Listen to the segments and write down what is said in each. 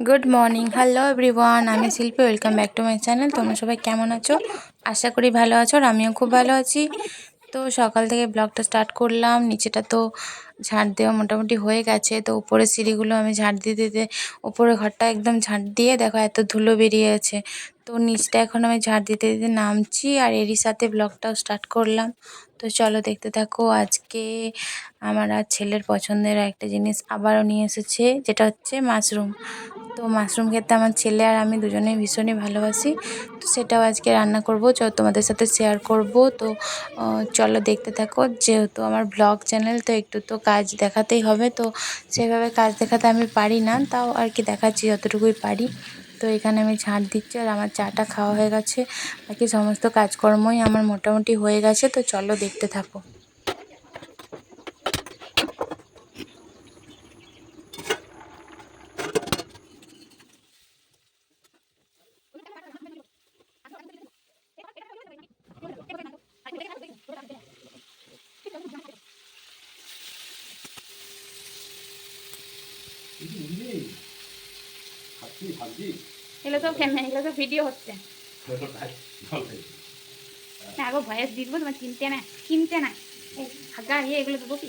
Good morning hello everyone আমি Shilpi welcome back to my channel তোমরা সবাই কেমন আছো? আশা করি ভালো আছো আর আমিও খুব ভালো আছি। তো সকাল থেকে ব্লগটা স্টার্ট করলাম। নিচেটা তো ঝাঁট দেওয়া মোটামুটি হয়ে গেছে। তো উপরের সিঁড়িগুলো আমি ঝাঁট দিতে দিতে উপরে ঘরটা একদম ঝাঁট দিয়ে দেখো এত ধুলো বেরিয়ে আছে। তো নিচটা এখন আমি ঝাড় দিতে দিতে নামছি আর এরই সাথে ব্লগটাও স্টার্ট করলাম। তো চলো দেখতে থাকো, আজকে আমার আর ছেলের পছন্দের একটা জিনিস আবারও নিয়ে এসেছে, যেটা হচ্ছে মাশরুম। তো মাশরুম খেতে আমার ছেলে আর আমি দুজনেই ভীষণই ভালোবাসি। তো সেটাও আজকে রান্না করব চ তোমাদের সাথে শেয়ার করব। তো চলো দেখতে থাকো, যেহেতু আমার ব্লগ চ্যানেল তো একটু তো কাজ দেখাতেই হবে। তো সেভাবে কাজ দেখাতে আমি পারি না, তাও আর কি দেখাচ্ছি, যতটুকুই পারি। তো এখানে আমি ঝাঁট দিচ্ছি আর আমার চাটা খাওয়া হয়ে গেছে। বাকি সমস্ত কাজকর্মই আমার মোটামুটি হয়ে গেছে, তো চলো দেখতে থাকো। এগুলো সব ফ্যামিলি এগুলো সব ভিডিও হচ্ছে। না আগো ভয়েস দেবো, তোমার চিনতে না চিনতে না। হাগা ইয়ে এগুলো দেবো কি?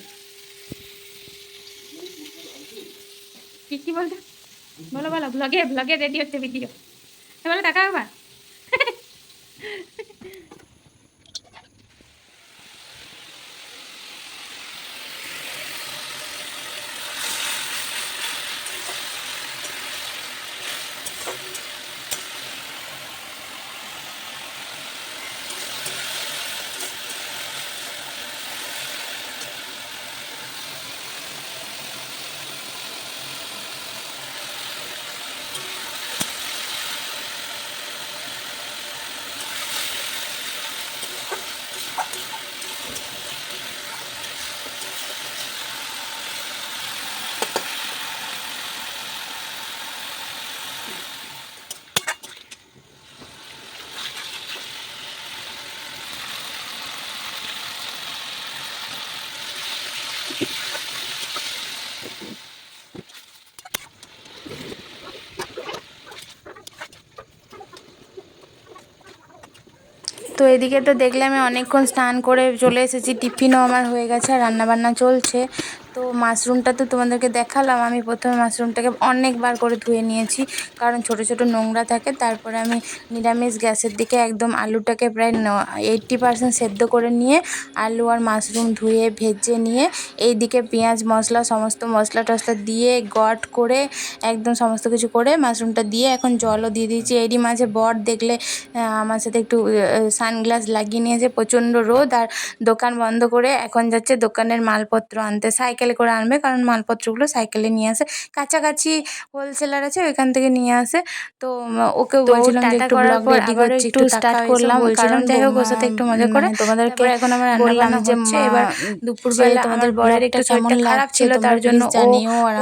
কি কি বলতো বলো বলো ব্লগে ব্লগে রেডি হচ্ছে ভিডিও বলো টাকা আবার তো এদিকে তো দেখলে আমি অনেকক্ষণ স্নান করে চলে এসেছি। টিফিনও আমার হয়ে গেছে আর রান্নাবান্না চলছে। তো মাশরুমটা তো তোমাদেরকে দেখালাম। আমি প্রথমে মাশরুমটাকে অনেকবার করে ধুয়ে নিয়েছি, কারণ ছোট ছোট নোংরা থাকে। তারপরে আমি নিরামিষ গ্যাসের দিকে একদম আলুটাকে প্রায় এইট্টি পারসেন্ট সেদ্ধ করে নিয়ে আলু আর মাশরুম ধুয়ে, ভেজে নিয়ে এই দিকে পেঁয়াজ মশলা, সমস্ত মশলা টশলা দিয়ে গট করে একদম সমস্ত কিছু করে মাশরুমটা দিয়ে এখন জলও দিয়ে দিয়েছি। এরই মাঝে বর দেখলে আমার সাথে একটু সানগ্লাস লাগিয়ে নিয়েছে। প্রচণ্ড রোদ আর দোকান বন্ধ করে এখন যাচ্ছে দোকানের মালপত্র আনতে। সাইকেল সাইকেলে করে আনবে কারণ মালপত্রগুলো সাইকেলে নিয়ে আসে। কাছাকাছি হোলসেলার আছে ওইখান থেকে নিয়ে আসে। তো ওকে বলছিলাম যে একটু ব্লগ রেডি করছি একটু স্টার্ট করলাম বলছিলাম যাই হোক ওর সাথে একটু মজা করে। তোমাদেরকে এখন আমার বললাম যে এবার দুপুরবেলা তোমাদের বরের একটু কেমন খারাপ ছিল তার জন্য জানিও আর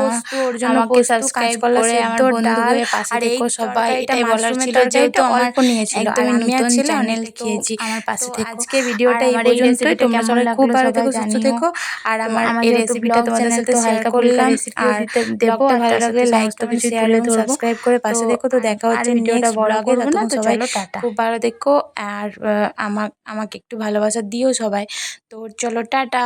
ওর জন্য আমাকে সাবস্ক্রাইব করে আমার বন্ধুদের পাশে দেখো সবাই এটাই বলার ছিল যেহেতু আমার নিয়েছিল আমি নতুন চ্যানেল দেখিয়েছি আমার পাশে থেকে। আজকে ভিডিওটা এই পর্যন্তই। তোমরা সবাই খুব ভালো থেকো সুস্থ থেকো। আর আমার এই রেসিপিটা তোমাদের সাথে শেয়ার করলাম আর দেবো ভালো লাগলে লাইক তো কিছু শেয়ার এবং সাবস্ক্রাইব করে পাশে দেখো তো দেখা হচ্ছে ভিডিওটা বড় করব না তো সবাই টাটা। খুব ভালো দেখো আর আমাকে আমাকে একটু ভালোবাসা দিও সবাই। তো চলো টাটা।